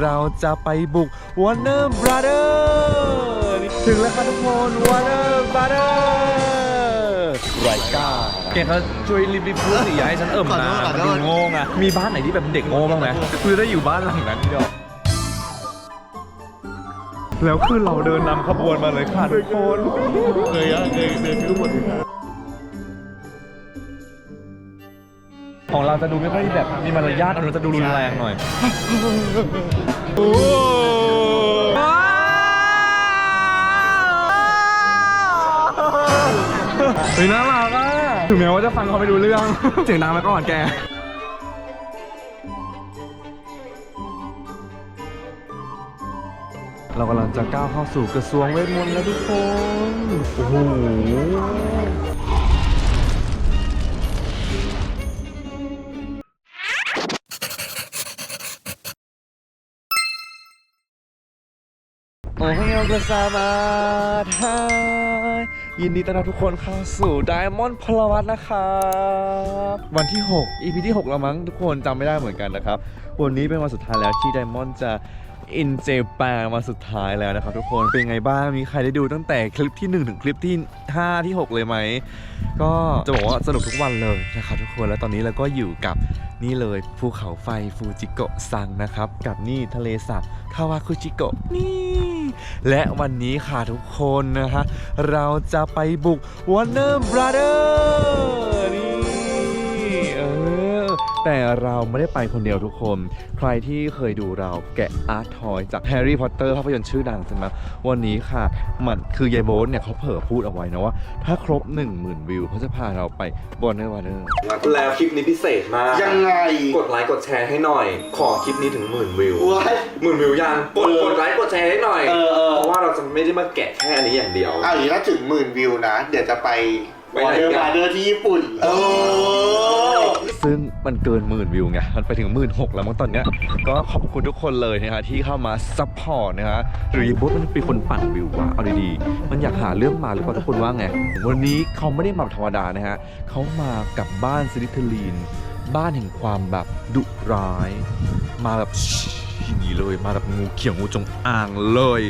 เราจะไปบุก Warner Brother ถึงแล้วครับทุกคน Warner Brother ไรก้าแกเขาช่วยรีบๆพูดสิอย่าให้ฉันเอิ่มนะขอมันโทดูษโง่ไงมีบ้านไหนที่แบบเด็กโง่บ้างไหมคือได้อยู่บ้านหลังนั้นที่ดอกแล้วคือเราเดินนำขบวนมาเลยค่ะทุกคนเคยอะเคยเคยซื้อหม ของเราจะดูไม่ค่อยแบบมีมารยาทอันนู้นจะดูรุนแรงหน่อยโอ้เฮ้ยน่ารักอะถึงแม้ว่าจะฟังเขาไม่รู้เรื่องเสียงดังแล้วก็อ่อนแกเรากำลังจะก้าวเข้าสู่กระทรวงเวทมนต์แล้วทุกคน โอ้โห โอ้ยกสามาทายยินดีต้อนรับทุกคนเข้าสู่ Diamond พลวัตนะครับวันที่ 6 EP ที่ 6 แล้วมั้งทุกคนจำไม่ได้เหมือนกันนะครับ วันนี้เป็นวันสุดท้ายแล้วที่ Diamond จะ in Japan มาสุดท้ายแล้วนะครับทุกคนเป็นไงบ้างมีใครได้ดูตั้งแต่คลิปที่ 1 ถึงคลิปที่ 5 ที่ 6 เลยไหม ก็จะบอกว่าสนุกทุกวันเลยนะครับทุกคนแล้วตอนนี้เราก็อยู่กับนี่เลยภูเขาไฟฟูจิโกะซังนะครับ กับนี่ทะเลสาบคาวาคุจิโกะนี่ และวันนี้ค่ะทุกคนนะฮะเราจะไปบุก Warner Brothers แต่เราไม่ได้ไปคนเดียวทุกคน ใครที่เคยดูเราแกะอาร์ตทอยจากแฮร์รี่พอตเตอร์ภาพยนตร์ชื่อดังใช่ไหมวันนี้ค่ะ มันคือยายโบ๊ทเนี่ยเขาเผลอพูดเอาไว้นะว่า ถ้าครบ 10,000 วิวเขาจะพาเราไป Warner Brother แล้วคลิปนี้พิเศษมาก ยังไง กดไลค์กดแชร์ให้หน่อย ขอคลิปนี้ถึงหมื่นวิวว้าย หมื่นวิวยังกดเออ กดไลค์กดแชร์ให้หน่อย เออเออเพราะว่าเราจะไม่ได้มาแกะแค่อันนี้อย่างเดียว เอาอย่างนี้ถ้าถึงหมื่นวิวนะ เดี๋ยวจะไปไปไหนเดอร์กันบาเดอร์ที่ญี่ปุ่น เออ ซึ่งมันเกินหมื่นวิวไง มันไปถึงหมื่นหกแล้วมั้งตอนเนี้ย ก็ขอบคุณทุกคนเลยนะฮะที่เข้ามาซัพพอร์ตนะฮะหรือบุ๊มันเป็นคนปั่นวิววะเอาดีๆ มันอยากหาเรื่องมาหรือเปล่าทุกคนว่าไง วันนี้เขาไม่ได้มาธรรมดานะฮะเขามากับบ้านซิลิทลีน บ้านแห่งความแบบดุร้าย มาแบบอย่างนี้เลยมาแบบงูเขียวงูจงอางเลย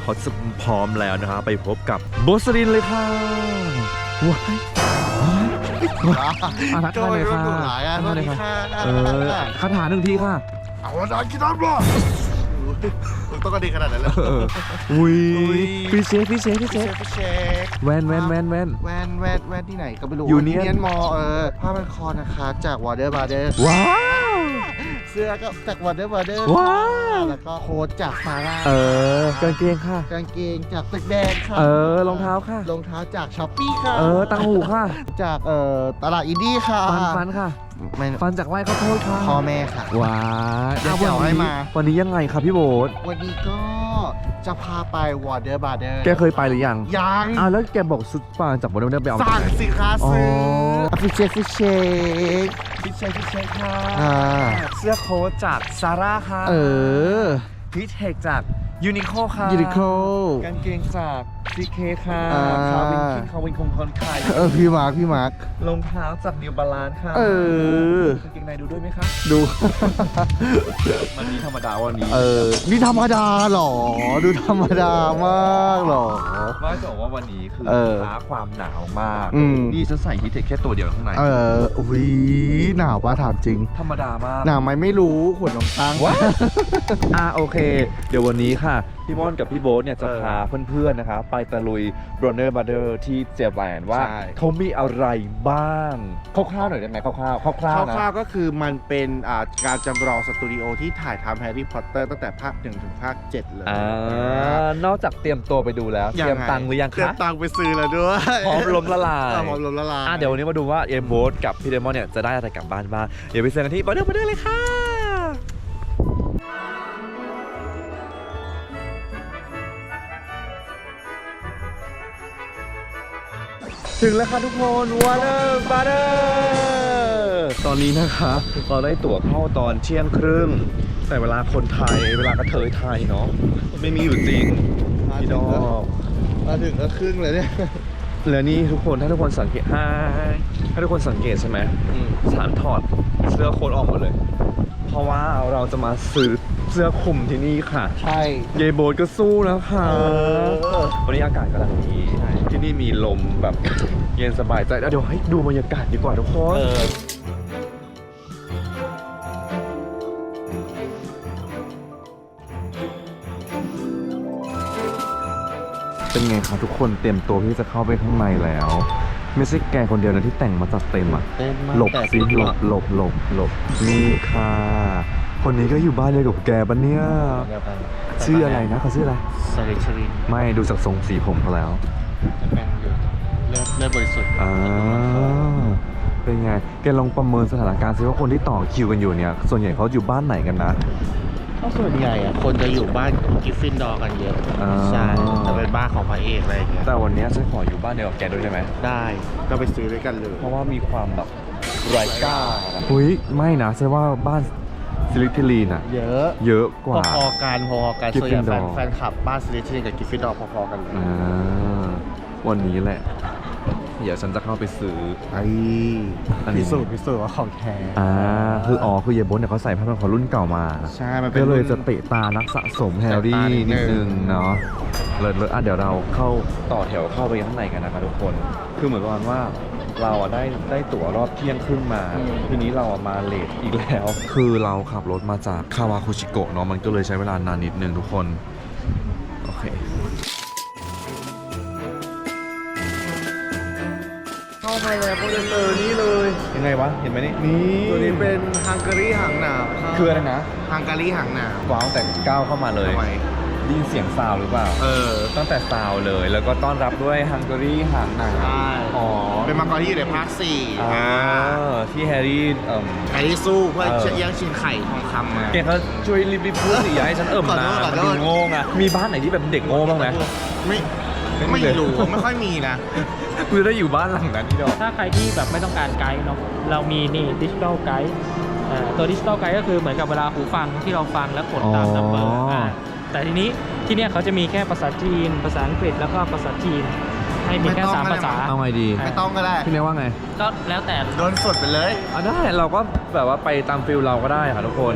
เขาจะพร้อมแล้วนะฮะไปพบกับโบสลินเลยค่ะว้าย อะทักทายหน่อยค่ะโดยรุ่นหลายอะทักทายหน่อยค่ะสวัสดีค่ะเออคาถาหนึ่งทีค่ะเอาละนะคิดอัพบ่ต้องกระดิ่งขนาดนั้นเลย เอออุ้ยอุ๊ย พี่เชฟพี่เชฟพี่เชพี่เชฟฟพี่เชฟแวนแวนแวนแวน แวนแวนแวนที่ไหนก็ไม่รู้ Union นมอเออผ้าพันคอนะคะ จากวอเดอร์บาเดอร์ว้าว เสื้อก็จากวอเดอร์บาเดอร์ว้าว แล้วก็โค้ทจากซาร่าเออกางเกงค่ะ กางเกงจากตึกแดงค่ะเออรองเท้าค่ะ รองเท้าจากช้อปปี้ค่ะเออตังหูค่ะ จากเอ่อตลาดอินดี้ค่ะฟันฟันค่ะ ไม่ฟันจากไร่ข้าวโพดค่ะพ่อแม่ค่ะ ว้าเดี๋ยวเอาให้มา วันนี้ยังไงครับพี่โบ๊ทวันนี้ก็จะพาไปวอเดอร์บาเดอร์แกเคยไปหรือยังยังอ้าวแล้วแกบอกซุดฟางจากบนนั้นไปเอามาสั่จากงไหนสิคะอ๋อซื้อฟิเชคฟิเชคพี่เชฟพี่เชฟค่ะอ่าเสื้อโค้ทจากซาร่าค่ะเออพีทเทคจาก ยูนิโคค่ะยูนิโค กางเกงจากซีเคค่ะอ่า คาวินคิงคาวินคงคอนไข่เออพี่มาร์คพี่มาร์ค รองเท้าจากนิวบาลานค่ะเออ กางเกงในดูด้วยไหมคะ ดู มันนี้ธรรมดาวันนี้เออ นี่ธรรมดาเหรอ ดูธรรมดามากเหรอ ว่าจะบอกว่าวันนี้คือเออท้าความหนาวมาก อืม นี่ฉันใส่ฮีทเทคแค่ตัวเดียวข้างในเอออุ้ยหนาวปะถามจริง ธรรมดามาก หนาวไหมไม่รู้ขวดนมตั้ง ว้า อ่าโอเค เดี๋ยววันนี้ค่ะพี่ม่อนกับพี่โบ๊ทเนี่ยจะเออพาเพื่อนๆนะคะ ไปตะลุย b r o n n e r b r o t h e r ที่เจแปนว่าใช่ เขามีอะไรบ้างคร่าวๆหน่อยได้ไหมคร่าวๆคร่าวๆนะ คร่าวๆก็คือมันเป็นอ่าการจำลองสตูดิโอที่ถ่ายทำแฮร์รี่พอตเตอร์ตั้งแต่ภาคหนึ่งถึงภาคเจ็ดเลยอ่า นอกจากเตรียมตัวไปดูแล้ว เตรียมตังค์หรือยังเตรียคะมตังค์ไปซื้อแล้วด้วยพร้อมล้มละลายอะพร้อมลมละลาย อะเดี๋ยววันนี้มาดูว่าเอมโบสกับพี่เดมอนเนี่ยจะได้อะไรกลับบ้านบ้างเดี๋ยวไปเจอกันที่บอร์เดอร์บอร์เดอร์เลยค่ะ ถึงแล้วค่ะทุกคนวอร์เดอร์บาร์เดอร์ตอนนี้นะคะเราได้ตั๋วเข้าตอนเที่ยงครึ่ง แต่เวลาคนไทย เวลากระเทยไทยเนาะไม่มีอยู่จริงพี่ดอกมาถึงก็ครึ่งเลยเนี่ยแล้วนี่ทุกคนถ้าทุกคนสังเกตถ้าถ้าทุกคนสังเกตใช่ไหมฉันถอดเสื้อโค้ทออกหมดเลย เพราะว่าเราจะมาซื้อ เสื้อคลุมที่นี่ค่ะ ใช่ เยโบทก็สู้นะคะเออวันนี้อากาศกำลังดีใช่ที่นี่มีลมแบบเย็นสบายใจแล้วเดี๋ยวให้ดูบรรยากาศดีกว่าทุกคนเออเป็นไงครับทุกคนเตรียมตัวที่จะเข้าไปข้างในแล้ว ไม่ใช่แกคนเดียวนะที่แต่งมาจัดเต็มอะเต้นมากหลบแต่สิหลบหลบหลบหลบนี่ค่ะ คนนี้ก็อยู่บ้านเดียวกับแกปะเนี่ย เดียวกันชื่ออะไรนะเขาชื่ออะไรสลิชรินไม่ดูจากทรงสีผมเขาแล้วจะเป็นอยู่เลือดเลือดบริสุทธิ์อ่าเป็นไง แกลองประเมินสถานการณ์ซิว่าคนที่ต่อคิวกันอยู่เนี่ย ส่วนใหญ่เขาอยู่บ้านไหนกันนะ ก็ส่วนใหญ่อะคนจะอยู่บ้านกิฟฟินดอร์กันเยอะอ่า ใช่จะเป็นบ้านของพระเอกอะไรอย่างเงี้ยแต่วันนี้ฉันขออยู่บ้านเดียวกับแกด้วยได้ไหม ได้ก็ไปซื้อด้วยกันเลยเพราะว่ามีความแบบไร้กล้าอุ้ยไม่นะฉันว่าบ้าน ซิลิทิลีนอะเยอะเยอะกว่า พอๆกันพอๆกันส่วนใหญ่แฟน Gryffindor แฟนคลับบ้านสลิชรินกับกิฟฟินดอร์พอๆกันเลยอ่าวันนี้แหละ เดี๋ยวฉันจะเข้าไปซื้อไอ้อันนี้พิสูจน์พิสูจน์ว่าของแท้ อ่าคืออ๋อคือเยบนเนี่ยเขาใส่ผ้าพันคอรุ่นเก่ามาใช่มันเป็นก็เลยรุ่นจะเตะตานักสะสมแฮร์รี่เตะตานินิดดนึนึงงเนาะเลยเลยอะเดี๋ยวเราเข้าต่อแถวเข้าไปข้างในกันนะครับทุกคน คือเหมือนประมาณว่า เราอะได้ได้ตั๋วรอบเที่ยงครึ่งมา ทีนี้เราอะมาเลทอีกแล้ว คือเราขับรถมาจากคาวาคุชิโกะเนาะมันก็เลยใช้เวลานานนิดนึงทุกคน โอเค เข้ามาแล้วก็จะเจอนี่เลยยังไงวะ เห็นไหมนี่นี่ตัวนี้เป็นฮังการีหางหนาวรับคืออะไรนะฮังการีหางหนาวว้าวแต่ก้าวเข้ามาเลย ทำไม ได้ยินเสียงซาวหรือเปล่า เออ ตั้งแต่ซาวเลย แล้วก็ต้อนรับด้วยฮังการีหางหนังใช่ อ๋อเป็นมังกรที่อยู่ในภาคสี่อ่าที่แฮร์รี่เอ่ม ไอ้ที่สู้เพื่อเออ แย่งชิงไข่ทองคำมา แกเขาช่วยรีบๆพูดสิอย่าให้ฉันเอิ่มขอโทนาษนขอมันโทดูษโง่ไงมีบ้านไหนที่แบบเด็กโง่บ้างไหม ไม่ไม่ไม่เลย รู้ไม่ค่อยมีนะ กูจะได้อยู่บ้านหลังนั้นที่ดอก ถ้าใครที่แบบไม่ต้องการไกด์เนาะเรามีนี่ดิจิ t a ลไกด์ตัวดิจิ t a ลไกด์ก็คือเหมือนกับเวลาหูฟังที่เราฟังแล้วกดตามอ๋อ นัมเบอร์ แต่ทีนี้ที่เนี่ยเขาจะมีแค่ภาษาจีน ภาษาอังกฤษแล้วก็ภาษาจีน ให้มีแค่ไม่ต้องสามก็ได้ภาษาเอาไงดี ไม่ต้องก็ได้ พี่เนยว่าไงก็แล้วแต่ โดนสดไปเลยอะได้เราก็แบบว่าไปตามฟิลเราก็ได้ค่ะทุกคน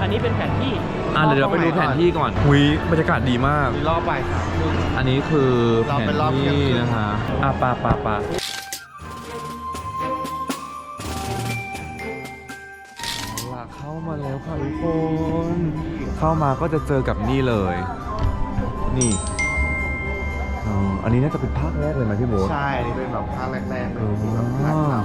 อันนี้เป็นแผนที่ อะเดี๋ยวเราไปดูแผนที่ก่อนหุยบรรยากาศดีมาก มีรอบบ่ายสามครึ่งอันนี้คือเราแผนเป็นรอบเที่ยงที่คืน นะคะอะปาปาปาเอาล่ะเข้ามาแล้วค่ะทุกคน เข้ามาก็จะเจอกับนี่เลย นี่อ๋ออันนี้น่าจะเป็นภาคแรกเลยไหมพี่โบ๊ท ใช่อันนี่เป็นแบบภาคแรกๆเลยอ๋อที่แบบภาคสา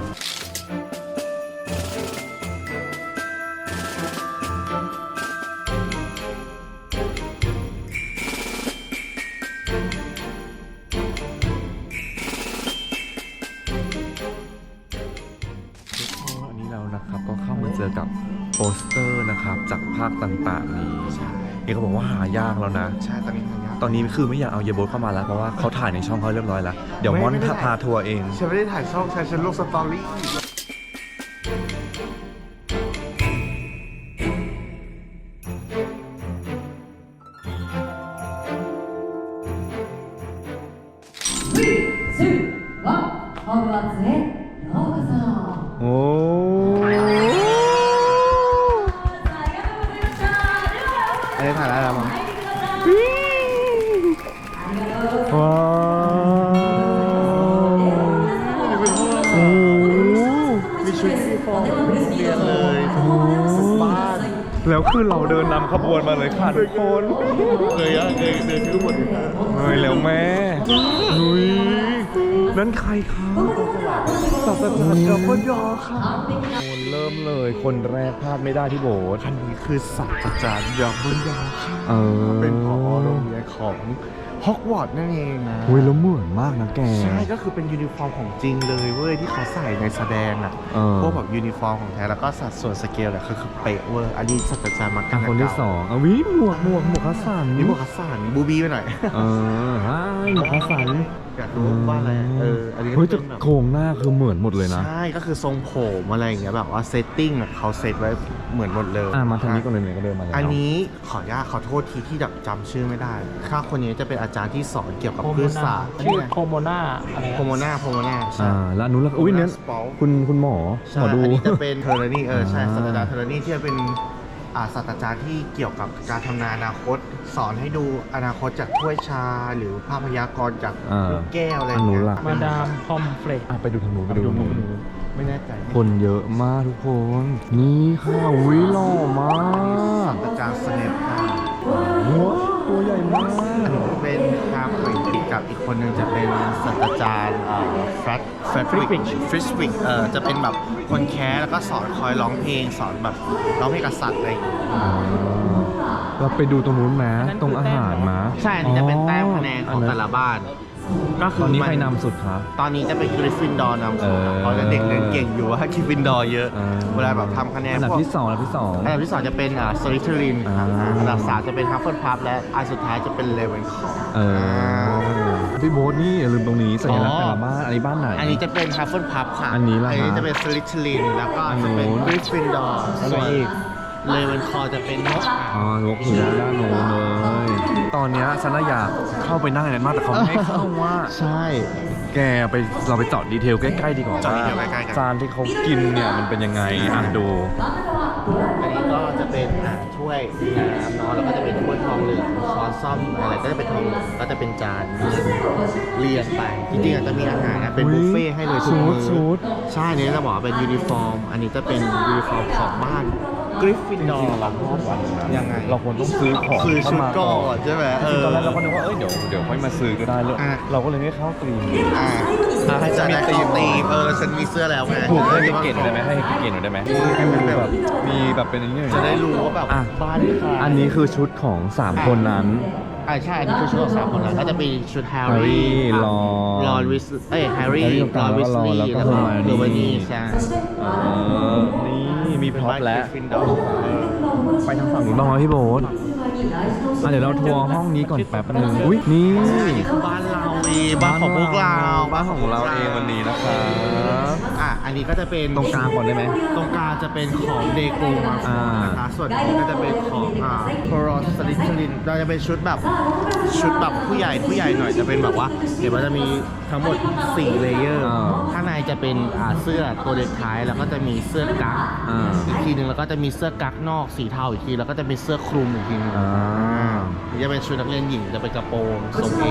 ยากแล้วนะ ใช่ตอนนี้ทำยาก ตอนนี้คือไม่อยากเอาเยโบทเข้ามาแล้วเพราะว่าเขาถ่ายในช่องเขาเรียบร้อยแล้ว เดี๋ยว ไม่ มอน ไม่ได้ พาทัวร์เอง ฉันไม่ได้ถ่ายช่องฉันฉันลงสตอรี่ 2、1、ホグワーツへ นนำขบวนมาเลยค่ะทุกคนเลยอะเลยเลยทุกคนเฮ้ยแล้วแม่เฮ้ยนั่นใครคะศาสตราจารย์ดับเบิลยอค่ะคนเริ่มเลยคนแรกพลาดไม่ได้ที่โบสถ์อันนี้คือศาสตราจารย์ยอมบุญยาวค่ะเออเป็นผอโรงเรียนของ ฮอกวอตส์นั่นเองนะเฮ้ยแล้วเหมือนมากนะแก ใช่ก็คือเป็นยูนิฟอร์มของจริงเลยเว้ยที่เขาใส่ในแสดงอะเออ พวกแบบยูนิฟอร์มของแท้แล้วก็สัดส่วนสเกลแหละคือคือเป๊ะเวอร์อันนี้ศาสตราจารย์มาอะคนที่สองอะวิหมวกหมวกหมวกคัสสันนี่หมวกคัสสันบูบี้ไปหน่อย เออฮะหมวกคัสสัน อยากรู้ว่าอะไรเอออันนี้ก็เฮ้ยเป็แต่นแบบ โครงหน้าคือเหมือนหมดเลยนะ ใช่ ก็คือทรงผมอะไรอย่างเงี้ยแบบว่าเซตติ้งอะเขาเซตไว้เหมือนหมดเลยอะมาทางนี้ก่อนเลยเนี่ยก็เดินมาแล้วอันนี้ขออนุญาตขอโทษทีที่แบบจำชื่อไม่ได้ข้าคนนี้จะเป็นอาจารย์ที่สอนเกี่ยวกับโคพืโมชนาศาสตร์ชื่อโคโมนาอะไรโพโมนาโพโมนาใช่ อ่าแล้วอันนู้นแล้วอุ้ยเนี่ยสปอลคุณคุณหมอหใช่มอดู อันนี้จะเป็นเทอร์เรนี่เออใช่อ่าศาสตราจารย์เทอร์เรนี่ที่จะเป็นอ่า ศาสตราจารย์ที่เกี่ยวกับการทำนายอนาคต สอนให้ดูอนาคตจากถ้วยชาหรือภาพยากรณ์จากอ่าลูกแก้วอะไรอย่างเงี้อันนู้ยนล่ะมาดามพอมเฟลกอะไปดูทางนู้นไปดูทางนู้นไม่แน่ใจคนเยอะมากทุกคน นี่ค่ะวิหล่อมากศาสตราจารย์สเนปค่ะหัวตัวใหญ่มากเป็นคาฟริกกับ อีกคนหนึ่งจะเป็นศาสตราจารย์แฟรดแฟรดวิกฟริสวิกเออจะเป็นแบบคนแคสแล้วก็สอนคอยร้องเพลงสอนแบบร้องเพลงกษัตริย์อะไรอย่างเงี้ยเราไปดูตรงนู้นไหมอันนั้นคือตรงอาหารมาใช่อันนี้จะเป็นแต้มคะแนนของแต่ละบ้าน ก็คืตออนนี้มัใครนำสุดคะตอนนี้จะเป็นกริฟฟินดอร์นำเออเพราะเด็กเรียนเก่งอยู่ว่ากริฟฟินดอร์เยอะอ่าเวลาแบบทำคะแนนอันดับพวก ที่สองอันดับที่สอง อันดับที่สองจะเป็นอ่าสลิทรินอ่าอันดับสามจะเป็นฮัฟเฟิลพับและอันสุดท้ายจะเป็นเลเวนคอร์เออ พี่โบ๊ทนี่อย่าลืมตรงนี้สัญลักษณ์อ๋อแต่ละบ้านอันนี้บ้านไหน อันนี้จะเป็นฮัฟเฟิลพับค่ะอันนี้ล่ะอันนี้ฮะจะเป็นสลิทรินแล้วก็อันนู้จะนเป็นกริฟฟินดอร์อันไหนส่วนอีก เลเวนคอร์จะเป็นนกอ๋อนกอยู่ด้านโน้นเลย ตอนเนี้ยฉันน่ะอยากเข้าไปนั่งในนั้นมากแต่เขาไม่ให้เข้าว่า ใช่ แกไปเราไปเจาะดีเทลใกล้ๆดีกว่าเจาะดีเทลใกล้ๆกัน จานที่เขากินเนี่ยมันเป็นยังไงอะดูอั อันนี้ก็จะเป็นอ่าถ้วยน้ำเนาะแล้วก็จะเป็นถ้วยทองเหลืองช้อนซ่อมอะไรก็จะเป็นทองเหลืองก็จะเป็นจานเรียงไปจริงๆอาจจะมีอาหารนะเป็นบุฟเฟ่ให้เลยทุกมื้อชุดใช่อันนี้จะบอกว่าเป็นยูนิฟอร์ม อันนี้จะเป็นยูนิฟอร์มของบ้าน กริฟฟินดอร์ยังไง เราควรต้องซื้อของคือชุดเข้ามาก่อนใช่ไหมจริงๆตอนแรกเราก็นึกว่าเอ้ยเดี๋ยวเดี๋ยวค่อยมาซื้อก็ได้แล้วอะ เราก็เลยไม่เข้าตรีมอ่าอะให้ฉัจะนมีได้ธีตีมมตีมเออฉันมีเสื้อแล้วไงถูกให้พี่เก่งหน่อยได้ไหมให้พี่เก่งหน่อยได้ไหมให้มันแบบมีแบบเป็นอันนี้หน่อยจะได้รู้ว่าแบบอะบ้านใครอันนี้คือชุดของสามคนนั้น อ่าใช่ อันนี้คือชุดของสามคนนั้นก็จะเป็นชุดแฮร์แฮร์รี่รี่รอนรอนวิสเอ้ยแฮร์รี่แฮร์รี่ตรงรกลาองนวิสลีย์แล้วก็แล้วก็เฮอร์ไมโอนี่เฮอร์ไมโอนี่ใช่ เออนี่ มีพร็อพแล้วเป็นบ้านกริฟฟินดอร์เออไปทางฝั่งนู้นบ้างไหมพี่โบ๊ทอะเดี๋ยวเราทัวร์ห้องนี้ก่อนแป๊บนึงอุ้ยนี่อันนี้คือบ้านเราเองบ้านของพวกเราบ้านของเราเองวันนี้นะครับอะ อันนี้ก็จะเป็นตรงกลางก่อนได้ไหมตรงกลางจะเป็นของเดโกมาอ่า นะคะส่วนนี้ก็จะเป็นของอ่าโครอสสลิทรินเราจะเป็นชุดแบบชุดแบบผู้ใหญ่ผู้ใหญ่หน่อยจะเป็นแบบว่าเดี๋ยวมันจะมีทั้งหมด4เลเยอร์อ่าข้างในจะเป็นอ่าเสื้อตัวเด็กท้ายแล้วก็จะมีเสื้อกั๊กอ่า อีกทีหนึ่งแล้วก็จะมีเสื้อกั๊กนอกสีเทาอีกทีแล้วก็จะมีเสื้อคลุมอีกทีหนึง อ่า นี่จะเป็นชุดนักเรียนหญิงจะเป็นกระโปรงทรงเอ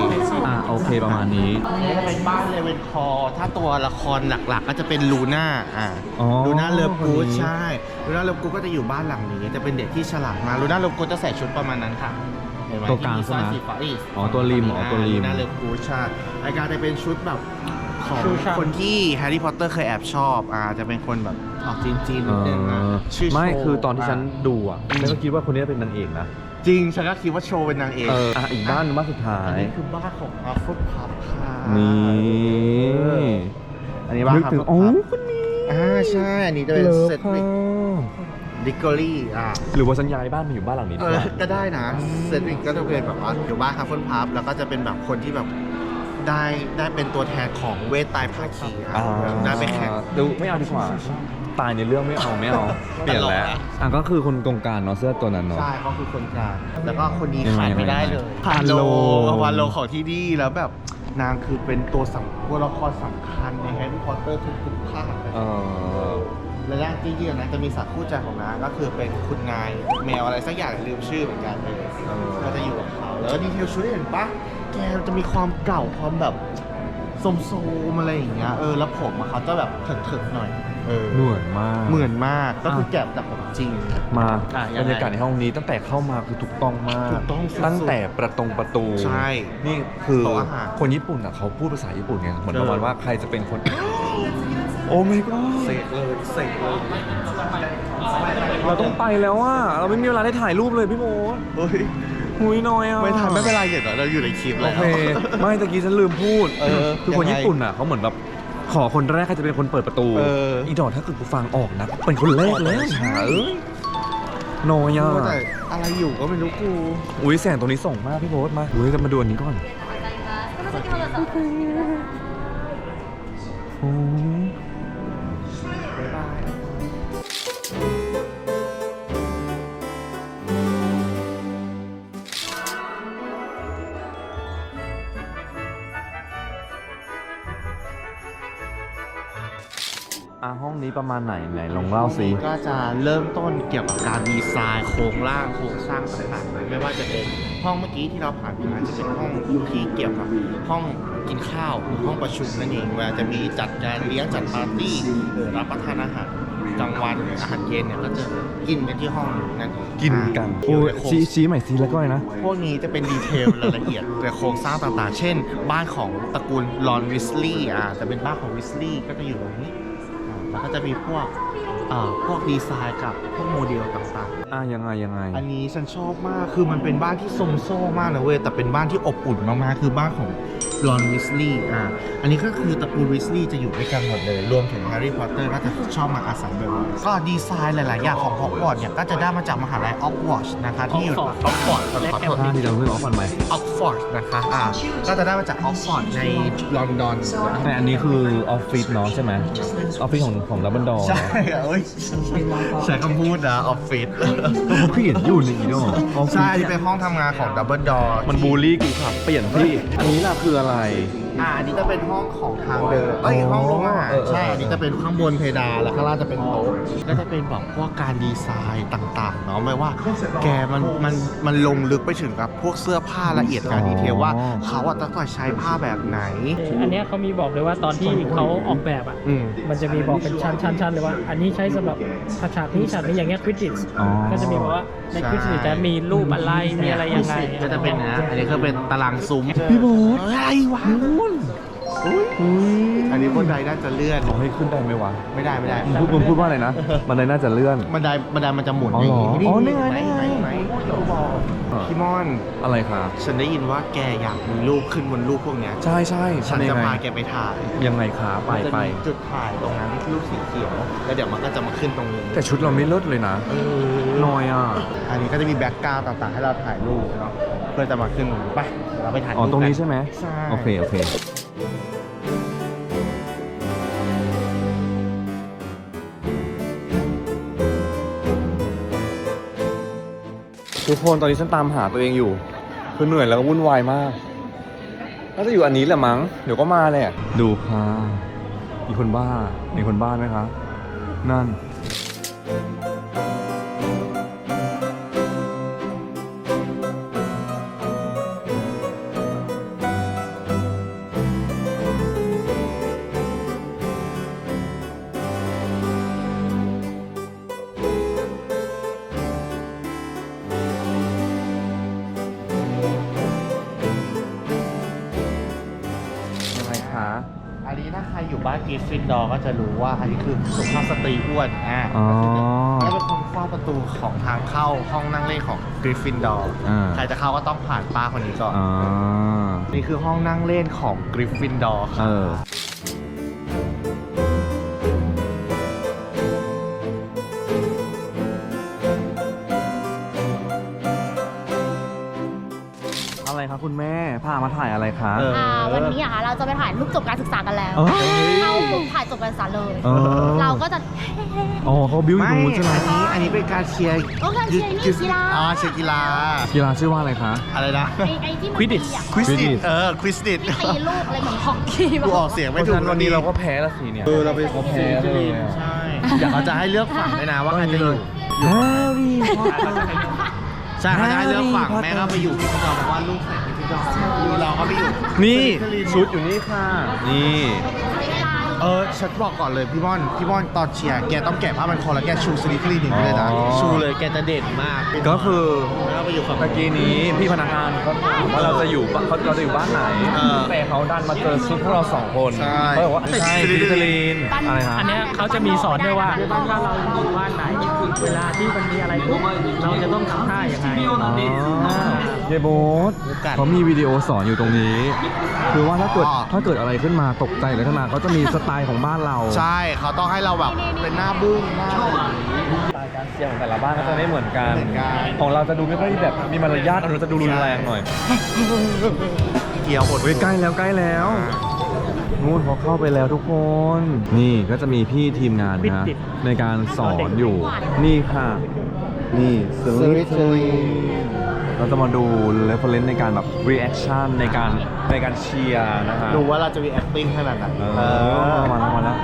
อ่าโอเคประมาณนี้ นี่จะเป็นบ้านเลเวนคอร์ถ้าตัวละครหลักๆ ก็จะเป็นลูน่าอ่าอ๋อลูน่าเลิฟกูคนดนี้ ใช่ลูน่าเลิฟกูดก็จะอยู่บ้านหลังนี้จะเป็นเด็กที่ฉลาดมากลูน่าเลิฟกูดจะใส่ชุดประมาณนั้นค่ะเห็นไหมตัวกลางที่มีสร้อยใช่ไหมสีฟ้าอีกอ๋อตัวริมอ๋อตัวริม ลูน่าเลิฟกูดใช่รายการจะเป็นชุดแบบของชูชันคนที่แฮร์รี่พอตเตอร์เคยแอบชอบอ่าจะเป็นคนแบบออกจีนๆนิดนึงอะเออชื่อไม่โชว์คือตอนที่ฉันดูอะอืมฉันก็คิดว่าคนนี้เป็นนางเอกนะ จริงฉันก็คิดว่าโชว์เป็นนางเอกเอออะอีกบ้านหนึงบ้านสุดท้าอันย นี้คือบ้านของอัฟฟุตพับค่ะนี่อันนี้บ้านนึกถึง Hufflepuff โอ้คนนี้อ่าใช่อันนี้จะเป็นเลิฟเซตค่ะดิกอรี่อ่า หรือว่าฉันย้ายบ้านมาอยู่บ้านหลังนี้เอดีกอ ว่า ก็ได้นะเซตวิกก็จะเป็นแบบว่าอยู่บ้านฮัฟเฟิลพับ แล้วก็จะเป็นแบบคนที่แบบได้ได้เป็นตัวแทนของเวทตายภาคีอะได้ไปแข่งดูไม่เอาดีกว่า ตายในเรื่องไม่เอาไม่เอาเปลี่ยนแล้วตลกอะอะก็คือคนตรงกลางเนาะเสื้อตัวนั้นเนาะ ใช่เขาคือคนกลางแล้วก็คนนี้ยังไงขาดไม่ได้เลยพาโลพาโลของที่นี่แล้วแบบนางคือเป็นตัวสำตัวละครสำคัญในแฮร์รี่พอตเตอร์ทุกๆภาคเลยเออและด้านจริงๆนะจะมีสัตว์คู่ใจของนางก็คือเป็นคุณนายแมวอะไรสักอย่างลืมชื่อเหมือนกันเลยเออก็จะอยู่กับเขาแล้วดีเทลชุดเห็นปะแกจะมีความเก่าความแบบสมโซมๆอะไรอย่างเงี้ยเออแล้วผมอะเขาจะแบบเถิกๆหน่อย เออเหมือนมากเหมือนมากก็คือแกะจากผมจริง มาอะยังไงบรรยากาศในห้องนี้ตั้งแต่เข้ามาคือถูกต้องมากถูกต้องสุดๆตั้งแต่ประตงประตูใช่นี่คือโต๊ะอาหารคนญี่ปุ่นอะเขาพูดภาษาญี่ปุ่นไงเหมือนเอปอระมาณว่าใครจะเป็นคน โอ้ my god เสกเลยเสกเลยเราต้องไปแล้วอะเราไม่มีเวลาได้ถ่ายรูปเลยพี่โมดเฮ้ยหุยน้อยอะ ไม่ทันไม่เป็นไรอย่างน้อยเราอยู่ในคลิปโอแล้ว เค ไม่ตะกี้ฉันลืมพูด เออคือคนยังไงญี่ปุ่นอะเขาเหมือนแบบ ขอคนแรกใครจะเป็นคนเปิดประตูเออ อีดอกถ้าเกิดกูฟังออกนะเป็นคนแรกแล้วหาเอ้ยน้อยอะว่าแต่อะไรอยู่ก็ไม่รู้กู อุ้ยแสงตรงนี้ส่งมากพี่โบ๊ทมาอุ้ยจะมาดูอันนี้ก่อนโอ้ย นี้ประมาณไหนไหนลองเล่าสิก็จะเริ่มต้นเกี่ยวกับการดีไซน์โครงร่างโครงสร้างต่างๆเลยไม่ว่าจะเป็นห้องเมื่อกี้ที่เราผ่านมาจะเป็นห้องที่เกี่ยวกับห้องกินข้าวหรือห้องประชุมนั่นเองเวลาจะมีจัดงานเลี้ยงจัดปาร์ตี้หรือรับประทานอาหารกลางวันหรืออาหารเย็นเนี่ยก็จะกินกันที่ห้องนั่นเองกินกันโอ้โอ้ยยโครงชี้ชี้ใหม่ซีแล้วก็เลยนะ พวกนี้จะเป็นดีเทลรายละเอียดแต่โครงสร้างต่างๆ เช่น บ้านของตระกูลลอนวิสลีย์อ่าจะเป็นบ้านของวิสลีย์ก็จะอยู่ตรงนี้ อ่าแล้วก็จะมีพวกอ่าพวกดีไซน์กับพวกโมเดลต่างๆ อะยังไงยังไง อันนี้ฉันชอบมากคือมันเป็นบ้านที่ทรงโซ่มากนะเว้ยแต่เป็นบ้านที่อบอุ่นมากๆคือบ้านของ รอนวิสลีย์อ่าอันนี้ก็คือตระกูลวิสลีย์จะอยู่ด้วยกันหมดเลย รวมถึงแฮร์รี่พอตเตอร์ก็จะชอบมาอาศัยบ่อยๆก็ดีไซน์หลาย ๆ อย่างของฮอกวอตส์เนี่ยก็จะได้มาจากมหาลัยออกวอตส์นะคะ ที่อยู่ออกฟอร์ดขอโทษท่าที่เราเพิ่งออกฟันใหม่ออกฟอร์ดนะคะอ่าก็จะได้มาจากออกฟอร์ดในลอนดอนนะแต่อันนี้คือออฟฟิศเนาะใช่ไหมออฟฟิศของของดับเบิลดอร์ใช่เอ้ยใช้คำพูดนะออฟฟิศเขาเปลี่ยนอยู่ในนี้ด้วยเหรอใช่อันนี้เป็นห้องทำงานของดับเบิลดอร์ มันบูลลี่กูครับเปลี่ยนพี่ อันนี้ล่ะคืออะไราย อ่าอันนี้จะเป็นห้องของทางเดินเอ้ยอ๋อห้องโรงอาหารเออเออใช่อันนี้จะเป็นข้างบนเพดานแล้วข้างล่างจะเป็นโต๊ะก็จะเป็นแบบพวกการดีไซน์ต่างๆเนาะไม่ว่า แกมันมันมันลงลึกไปถึงกับพวกเสื้อผ้าละเอียดการดีเทลว่าเขาอะต้องใช้ผ้าแบบไหน อันเนี้ยเขามีบอกเลยว่าตอนที่เขาออกแบบอะ อืม มันจะมีบอกเป็นชั้นชั้นชั้นเลยว่า อันนี้ใช้สำหรับฉากนี้ฉากนี้อย่างเงี้ยควิดิชอ๋อ ก็จะมีบอกว่าในใช่ควิดิชจะมีรูปอะไรมีอะไรยังไงก็จะเป็นนะอันนี้ก็เป็นตารางซุ้มพี่บูธอะไรวะ cool. อันนี้บนไดน่าจะเลื่อน ขอให้ขึ้นได้ไหมวะไม่ได้ไม่ได้พูดมึงพูดว่าอะไรนะบันไดน่าจะเลื่อน บันไดบันไดมันจะหมุนอ๋อเหรออ๋อนี่ไงไหนี่ไงไหนบอกพี่มอนอะไรคะฉันได้ยินว่าแกอยากมีรูปขึ้นบนรูปพวกเนี้ย ใช่ใช่ฉันทำยัจะงไงพาแกไปถ่าย ยังไงคะไปมันจะไปมีจุดถ่ายตรงนั้นรูปสีเขียว แล้วเดี๋ยวมันก็จะมาขึ้นตรงนี้ แต่ชุดเราไม่เลิศเลยนะน้อยอะ อันนี้ก็จะมีแบ็กกราวด์ต่างๆ ให้เราถ่ายรูปเนาะ เพื่อจะมาขึ้นตรงนี้ไปเดี๋ยวเราไปถ่ายรูอ๋อปตรงนี้กัใช่ไหมใช่ โอเคโอเค ทุกคนตอนนี้ฉันตามหาตัวเองอยู่ คือเหนื่อยแล้วก็วุ่นวายมากน่าจะอยู่อันนี้แหละมั้ง เดี๋ยวก็มาแหละ ดูค่ะ มีคนบ้า มีคนบ้าไหมคะ นั่น อันนี้ถ้าใครอยู่บ้านกริฟฟินดอร์ก็จะรู้ว่าอันนี้คือสุภาพสตรีอ้วนอ่าอ๋อ ก็คือแล้วเป็นคนเฝ้าประตูของทางเข้าห้องนั่งเล่นของกริฟฟินดอร์อ่าใครจะเข้าก็ต้องผ่านป้าคนนี้ก่อนอ่านี่คือห้องนั่งเล่นของกริฟฟินดอร์เอออะไรคะ คุณแม่พามาถ่ายอะไรคะ เออ อ่าวันนี้อะค่ะเราจะไปถ่ายรูปจบการศึกษากันแล้ว เอ้ยเข้าปุ๊บถ่ายจบการศึกษาเลย เออ เราก็จะ อ๋อเขาบิ้วอยู่ไม่ตรงนู้นใช่ไหมอันนี้อันนี้เป็นการเชียร์โอ้การเชียร์นี่กีฬา อ๋อเชียร์กีฬากีฬาชื่อว่าอะไรคะ อะไรนะไอ้ไอ้ที่มัน Quidditch ตีอะควิสติ Quidditch เออควิสติดที่ตีลูกอะไรเหมือนฮอกกี้แบกูบออกเสียงเพไม่ราะถูฉะกนั้นวันนี้เราก็แพ้ละสิเนี่ย เออเราไปเราแพ้เลยอะ ใช่อยากเขาจะให้เลือกฝั่งด้วยนะว่าใครจะอยู่แฮร์รี่พอตเตอร์ ใช่เขาจะให้เลือกฝั่ง Harry Potter แม่ก็ไปอยู่ที่พี่จอมบอกว่าลูกใส่ที่ พี่จอมเราก็ไปอยู่นี่ ชุดอยู่นี่ค่ะ นี่เออฉันบอกก่อนเลยพี่ม่อนพี่ม่อนตอนเชียร์แกต้องแกะผ้ามันคอแล้วแกชูสลิคลีนอย่างนี้เลยนะอ๋อ ชูเลยแกจะเด่นมากก็คือ แล้วก็ไปอยู่ฝั่ง เมื่อกี้นี้พี่พนักงานเขาถามว่าเราจะอยู่บ้านเขาเราจะอยู่บ้านไหนเออแต่เขาดันมาเจอชุดพวกเราสองคนใช่ เขาบอกว่าใช่ซิซิลิลิคคลีลีนนอะไรฮะอันเนี้ยเขาจะมีสอนด้วยว่าถ้าเราอยู่บ้านไหนเวลาที่มันมีอะไรปุ๊บเราจะต้องทำท่ายังไง อ๋อเยโบสรู้กันเขามีวิดีโอสอนอยู่ตรงนี้ คือว่าถ้าเกิดอ๋อถ้าเกิดอะไรขึ้นมาตกใจหรือขึ้นมาเขาจะมีสไตล์ของบ้านเรา ใช่เขาต้องให้เราแบบเป็นหน้าบึ้งหน้าสไตล์การเชียร์ของแต่ละบ้านก็จะไม่เหมือนกัน เหมือนกัน ของเราจะดูไม่ค่อยแบบมีมารยาทอันนู้นจะดูรุนแรงหน่อยเกี่ยวหดเฮ้ยใกล้แล้วใกล้แล้วนู่นเขาเข้าไปแล้วทุกคน นี่ก็จะมีพี่ทีมงานนะปิดในการสอนอยู่ นี่ค่ะ นี่สลิท เราจะมาดู reference ในการแบบ reaction ในการในการเชียร์นะฮะดูว่าเราจะมี acting ขนาดไหนเออมาแล้วมาแล้ว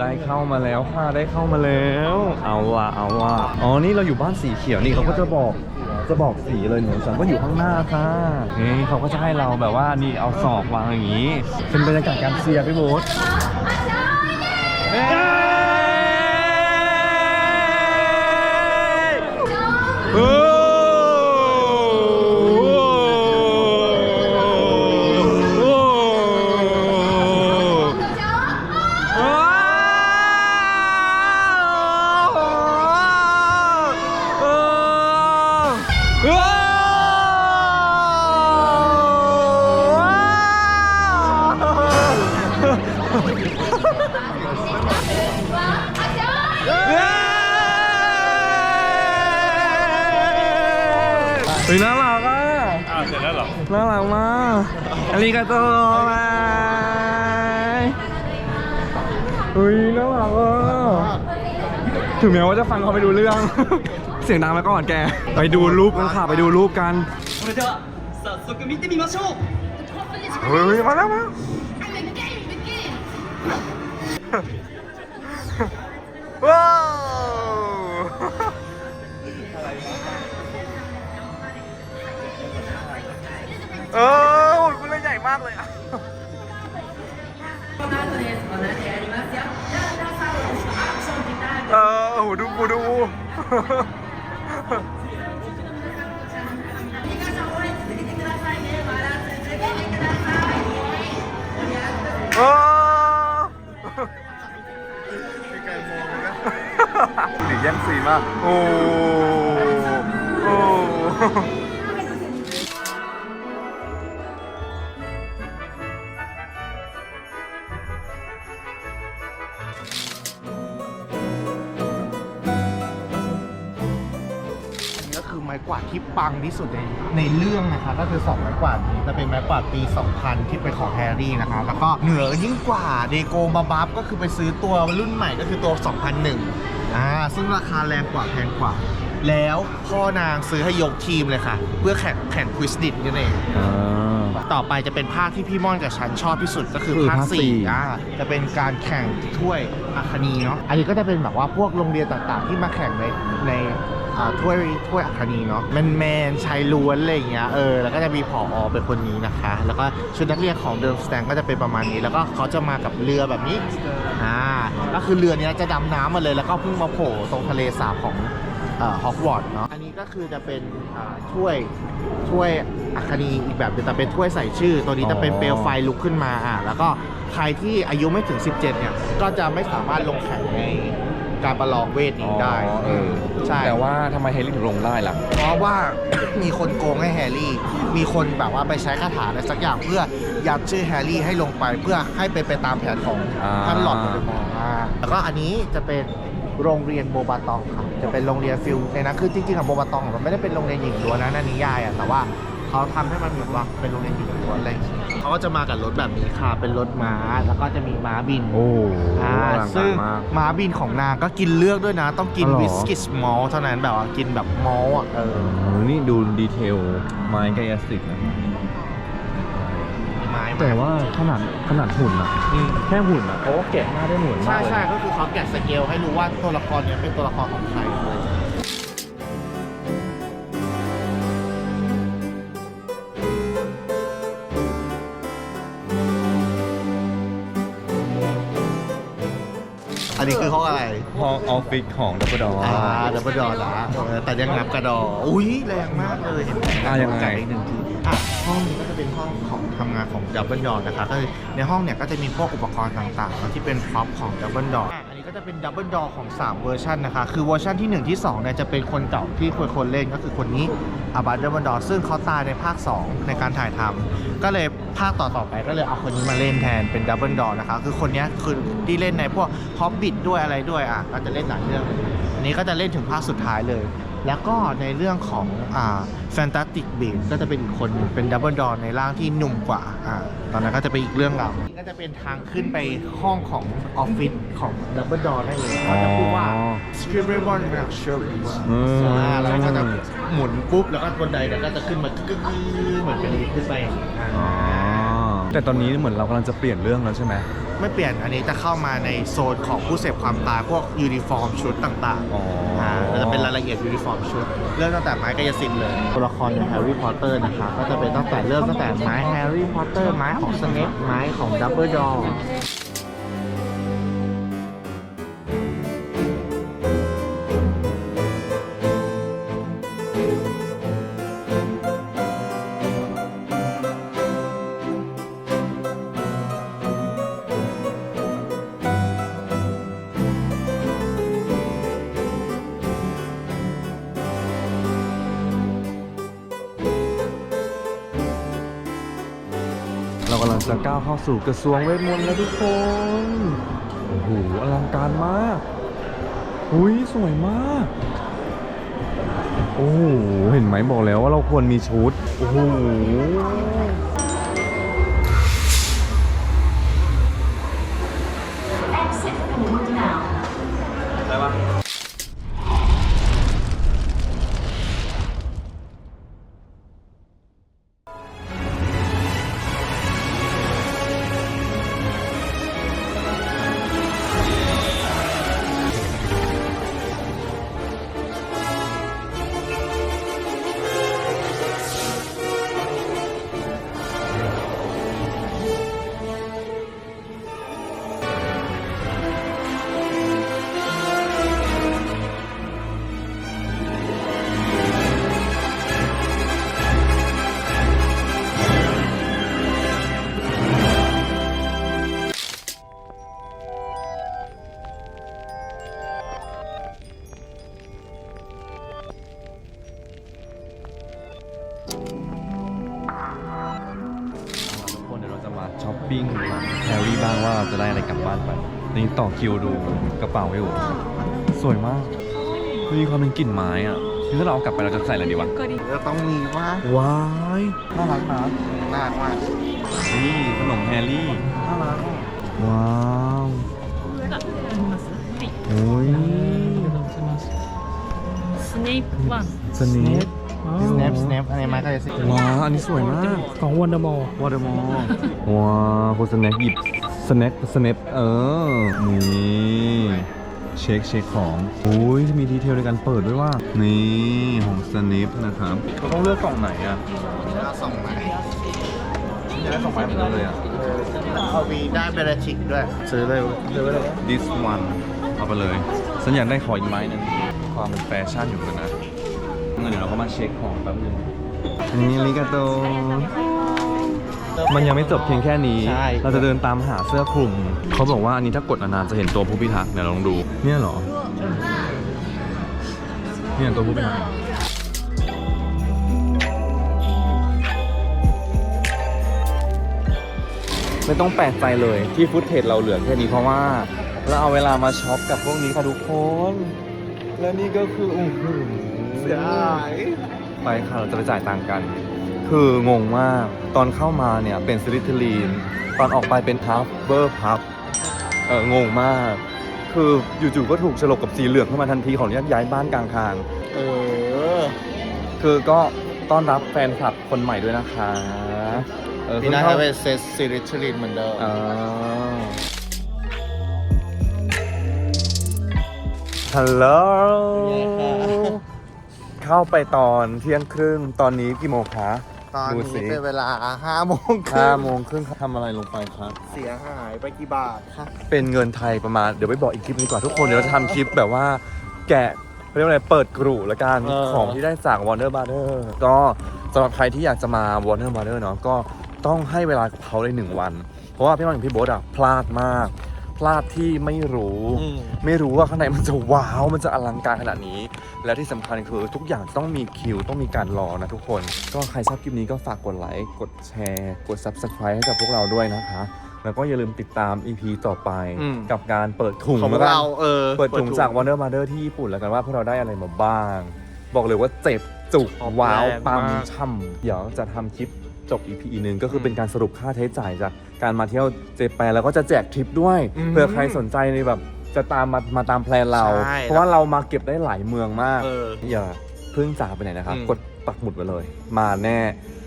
ได้เข้ามาแล้วค่ะได้เข้ามาแล้ว เอาว่ะเอาว่ะอ๋อนี่เราอยู่บ้านสีเขียวนี่เขาก็จะบอกจะบอกสีเลยหนูสันก็อยู่ข้างหน้าค่ะนี่เขาก็จะให้เราแบบว่านี่เอาศอกวางอย่างนี้ เป็นบรรยากาศการเชียร์พี่โบ๊ท เฮ้ยน่ารักอะอ้าวเสร็จแล้วหรอ น่ารักมากอาริกตโตมาเฮ้ยน่ารักอะถึงแม้ว่าจะฟังเขาไม่รู้เรื่อง เสียงดังแล้วก็อ่อนแก ไปดูรูปกันค่ะ ไปดูรูปกัน เฮ้ยมาแล้วมา ว้าวเออหุ่นคุณเลยใหญ่มากเลยอะเออโหดูกูดู มาก โอ้ โอ้อันนี้ก็คือไม้กวาดที่ปังที่สุดในในเรื่องนะคะก็คือ2ไม้กวาดนี้จะเป็นไม้กวาดปี 2000 ที่เป็นของแฮร์รี่นะคะแล้วก็เหนือยิ่งกว่าเดโกมาบัฟก็คือไปซื้อตัวรุ่นใหม่ก็คือตัว 2001 อ่าซึ่งราคาแรงกว่าแพงกว่า แล้วพ่อนางซื้อให้ยกทีมเลยค่ะ เพื่อแข่งแข่งควิสดิดนั่นเองต่อไปจะเป็นภาคที่พี่ม่อนกับฉันชอบที่สุดก็คือคือภาคภาคสี่ สี่อ่าจะเป็นการแข่งถ้วยอาคณีเนาะอันนี้ก็จะเป็นแบบว่าพวกโรงเรียนต่างๆ ที่มาแข่งในในอ่า ถ้วยถ้วยอาคณีเนาะแมนแมนๆชายล้วนอะไรอย่างเงี้ยเออแล้วก็จะมีผออเป็นคนนี้นะคะ แล้วก็ชุดนักเรียนของเดิมสแตงก็จะเป็นประมาณนี้ แล้วก็เขาจะมากับเรือแบบนี้อ่าก็คือเรือเนี้ยจะดำน้ำมาเลย แล้วก็เพิ่งมาโผล่ตรงทะเลสาบของฮอกวอตส์เนาะอันนี้ก็คือจะเป็นอ่าถ้วยถ้วยอัคนีอีกแบบหนึงแต่เป็นถ้วยใส่ชื่อ ตัวนี้จะเป็นอ๋อเปลวไฟลุกขึ้นมาอะแล้วก็ใครที่อายุไม่ถึง 17 เนี่ย ก็จะไม่สามารถลงแข่งใน การประลองเวทนี้ได้อ๋อเออใช่ แต่ว่าทำไมเฮลิถึงลงได้ล่ะ เพราะว่า มีคนโกงให้แฮร์รี่ มีคนแบบว่าไปใช้คาถาอะไรสักอย่างเพื่อยัดชื่อแฮร์รี่ให้ลงไปเพื่อให้เป็นไปตามแผนของอ่า ท่านหลอดโวลเดอมอร์อ่าแล้วก็อันนี้จะเป็นโรงเรียนโบบาตองครับจะเป็นโรงเรียนฟิลในนั้นคือจริงๆของโบบาตองมันไม่ได้เป็นโรงเรียนหญิงล้วนนะในนิยายอะแต่ว่าเขาทำให้มันเหมือนว่าเป็นโรงเรียนหญิงล้วนอะไรอย่างเงี้ย เขาก็จะมากับรถแบบนี้ค่ะ เป็นรถม้า แล้วก็จะมีม้าบินโอ้อ่าอลังซึ่กางรมากม้าบินของนางก็กินเลือกด้วยนะ ต้องกินอ๋อเหรอ วิสกิสมอลเท่านั้นแบบว่ากินแบบมอลอะเออโอ้นี่ดูดีเทลไม้กายสิทธิ์นะไม้มาแต่ว่าขนาดขนาดหุ่นอะอืมแค่หุ่นอะเขาก็แกะหน้าได้เหมือนมาใช่กเลยใช่ก็คือเขาแกะสเกลให้รู้ว่าตัวละครเนี้ยเป็นตัวละครของใคร นนี้คือห้องอะไร ห้องออฟฟิศของดับเบิลดออ่าดับเบิลดอร์ละเออแต่ยังนับกระดอ อุ้ยแรงมากเลยเห็นไหมอะยังไงจัดอีกหนึ่งทีอะห้องนี้ก็จะเป็นห้องของทำงานของดับเบิลดอร์นะคะก็คือในห้องเนี่ยก็จะมีพวกอุปกรณ์ต่างๆเนอะที่เป็นพร็อพของดับเบิลดอร์อันนี้ ก็จะเป็นดับเบิลดอของ 3 เวอร์ชันนะคะ คือเวอร์ชันที่ 1 ที่2เนี่ยจะเป็นคนเก่าที่ควรคนเล่นก็คือคนนี้อาบัตดับเบิลดอร์ซึ่งเขาตายในภาค 2 ในการถ่ายทำก็เลยภาคต่อๆไปก็เลยเอาคนนี้มาเล่นแทนเป็นดับเบิลดอนะคะ คือคนนี้คือที่เล่นในพวกฮอบบิทด้วยอะไรด้วยอะก็จะเล่นหลายเรื่องอันนี้ก็จะเล่นถึงภาคสุดท้ายเลยแล้วก็ในเรื่องของอ่าแฟนตาติกเบก็จะเป็นอีกคนเป็นดับเบิลดอในร่างที่หนุ่มกว่าอ่าตอนนั้นก็จะเป็นอีกเรื่องราวนี่ก็จะเป็นทางขึ้นไปห้องของออฟฟิศ ของดับเบิลดอร์นั่นเองเขาจะพูดว่า s c r i b b l e b o n แบบ s h e r อืม แล้วก็จะหมุนปุ๊บแล้วก็บนไดเนี่ยก็จะขึ้นมากึ๊กๆเหมือนเป็นลิฟต์ขึ้นไปอย่างนี้อ่า อ๋อแต่ตอนนี้เหมือนเรากำลังจะเปลี่ยนเรื่องแล้วใช่ไหม ไม่เปลี่ยนอันนี้จะเข้ามาในโซนของผู้เสพความตายพวกยูนิฟอร์มชุดต่างอ๋อๆอ่าเราจะเป็นรายละเอียดยูนิฟอร์มชุด เริ่มตั้งแต่ไม้กายสิทธิ์เลยตัวละครในแฮร์รี่พอตเตอร์นะคะก็จะเป็นตั้งแต่เริ่มตั้งแต่ไม้แฮร์รี่พอตเตอร์ไม้ของสเนปไม้ของดับเบิลดอ จะก้าวเข้าสู่กระทรวงเวทมนต์แล้วทุกคน โอ้โหอลังการมาก หุยสวยมาก โอ้โห เห็นไหมบอกแล้วว่าเราควรมีชุด โอ้โห กระเป๋าอยู่ สวยมากมีความเป็นกลิ่นไม้อะถ้าเราเอากลับไปเราจะใส่อะไรดีวะก็ดีต้องมีว่าว้ายน่ารักนะน่ารักมากนี่ขนมแฮร์รี่น่ารักว้าวโอ้ยสเนปวันสเนปสเนปสเนปอันนี้มาก็จะสิว้าอันนี้สวยมาก ของวันเดอร์มอลวันเดอร์มอลว้าวคุสเนปหยิบสเนปสเนปเออ นี่ ช็คเช็คของโอ้ยมีดีเทลในการเปิดด้วยว่า นี่ของสแน็คนะครับเราต้องเลือกกล่องไหนอะเราส่งไม้อยากได้สองไม้เหมือนกันเลยอะเอาวีได้เบลชิกด้วย ซื้อเลยซื้อเลย this one เอาไปเลยฉันอยากได้ขออีกไม้หนึงความเป็นแฟชั่นอยู่กันนะงั้นเดี๋ยวเราก็มาเช็คของแป๊บนึงนี่ลิกาโต มันยังไม่จบเพียงแค่นี้ ใช่ เราจะเดินตามหาเสื้อคลุม เขาบอกว่าอันนี้ถ้ากดนานๆจะเห็นตัวผู้พิทักษ์เดี๋ยวลองดู เนี่ยเหรอ เนี่ยตัวผู้พิทักษ์ ไม่ต้องแปลกใจเลยที่ฟุตเทจเราเหลือแค่นี้เพราะว่า เราเอาเวลามาช็อปกับพวกนี้ค่ะทุกคน และนี่ก็คืออู้หูเสียหายไปค่ะเราจะไปจ่ายตังค์กัน คืองงมากตอนเข้ามาเนี่ยเป็นซิลิทลีน ตอนออกไปเป็นทัฟเบอร์พับเอองงมาก คืออยู่ๆก็ถูกฉลกกับสีเหลืองเข้ามาทันทีขออนุญาตย้ายบ้านกลางทาง เออ คือก็ต้อนรับแฟนคลับคนใหม่ด้วยนะคะเออนี่น่าพิ่จะงเป็เข้านเซตซิลิทลินเหมือนเดิมอ่าฮัลโหลเข้าไปตอนเที่ยงครึ่งตอนนี้กี่โมงคะ ตอนดูนี้สิเป็นเวลา5โมงครึ่ห้างโมงครึ่งทำอะไรลงไปครับ เสียหายไปกี่บาทคะเป็นเงินไทยประมาณ เดี๋ยวไปบอกอีกคลิปนึงดีกว่าทุกคน เดี๋ยวเราจะทำคลิปแบบว่าแกะเขาเรียกว่าอะไรเปิดกรุ่ละกันเออ ของที่ได้จาก Warner Brother ก็สำหรับใครที่อยากจะมา Warner Brother เนาะก็ต้องให้เวลากับเขาได้หนึ่งวัน เพราะว่าพี่บอลกับพี่โบ๊ทอะพลาดมาก พลาดที่ไม่รู้ อืม ไม่รู้ว่าข้างในมันจะว้าวมันจะอลังการขนาดนี้ และที่สำคัญคือทุกอย่างต้องมีคิวต้องมีการรอนะทุกคน ก็ใครชอบคลิปนี้ก็ฝากกดไลค์กดแชร์กด Subscribe ให้กับพวกเราด้วยนะคะ แล้วก็อย่าลืมติดตาม EP ต่อไปอืม กับการเปิดถุงของแล้วกัน เราเออ เปิดถุงจาก Warner Mother ที่ญี่ปุ่นแล้วกันว่าพวกเราได้อะไรมาบ้าง บอกเลยว่าเจ็บจุกออกว้าว แรงปั๊มมากช่ำเดี๋ยวจะทำคลิป จบ EP หนึ่งก็คืออมเป็นการสรุปค่าใช้จ่ายจากการมาเที่ยวเจแปนแล้วก็จะแจกทริปด้วยอืมเผื่อใครสนใจในแบบจะตามมามาตามแพลนเรา ใช่ เพราะว่าเรามาเก็บได้หลายเมืองมาก เออ อย่าพพิ่งจากไปไหนนะครับ อืม กดปักหมุดไว้เลย มาแน่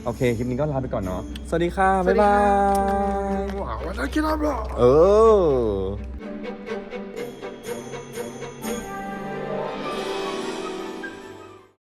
โอเค คลิปนี้ก็ลาไปก่อนเนาะสวัสดีค่ะสวับ๊าสยดีบาค่ะยเออ